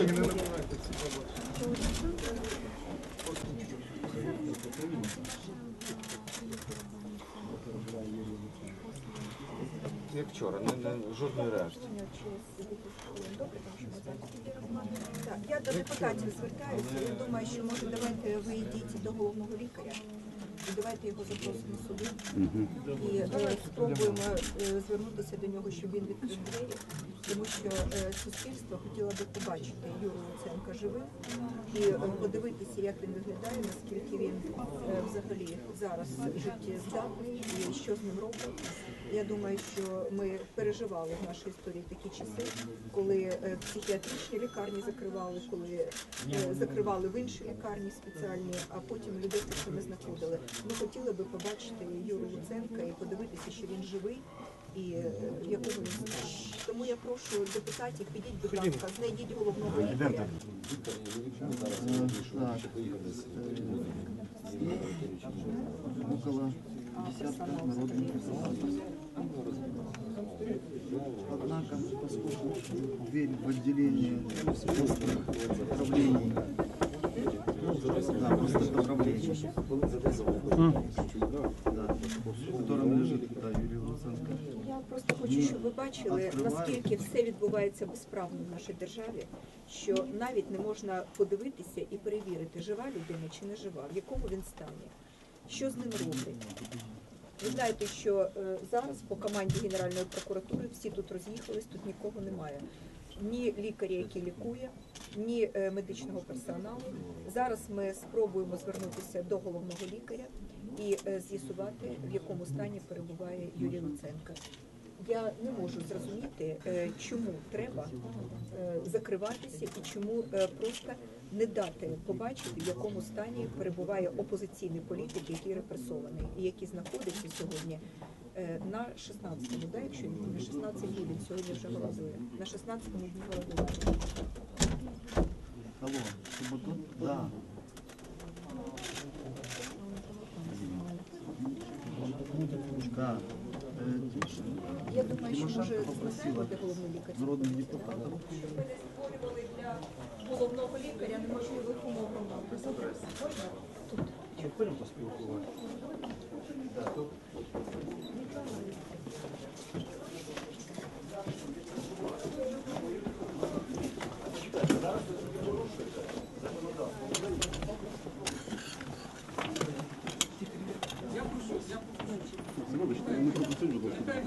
Як вчора, не, не, жодної реакції. Так, я до депутатів звертаюся. Я думаю, що може давайте ви йдіть до головного лікаря. Давайте його запросимо сюди і е, спробуємо е, звернутися до нього, щоб він відкрив двері, тому що е, суспільство хотіло би побачити Юру Луценка живим і е, подивитися, як він виглядає, наскільки він е, взагалі зараз життєздатний і що з ним робить. Я думаю, що ми переживали в нашій історії такі часи, коли е, психіатричні лікарні закривали, коли е, закривали в інші лікарні спеціальні, а потім людей просто не знаходили. Ми хотіли би побачити Юру Луценка і подивитися, що він живий і е, в якому він стані. Тому я прошу депутатів, підіть, будь ласка, знайдіть головного лікаря. около десятка народных представителей. Однако, поскольку дверь в отделение управлений, Я просто хочу, щоб ви бачили, наскільки все відбувається безправно в нашій державі, що навіть не можна подивитися і перевірити, жива людина чи не жива, в якому він стані, що з ним робить. Ви знаєте, що е, зараз по команді Генеральної прокуратури всі тут роз'їхались, тут нікого немає. Ні лікаря, який лікує, ні е, медичного персоналу. Зараз ми спробуємо звернутися до головного лікаря і е, з'ясувати, в якому стані перебуває Юрій Луценко. Я не можу зрозуміти, е, чому треба закриватися і чому просто не дати побачити, в якому стані перебуває опозиційний політик, який репресований і який знаходиться сьогодні на 16-му, да, якщо на 16 днів він сьогодні вже голодує. На 16-му дні голодування. Алло, Субботу? Да. Да. Э, Я думаю, що може попросила де головний лікар. народных депутатов. Щоб ми не створювали для головного лікаря неможливих умов. Можна? Тут.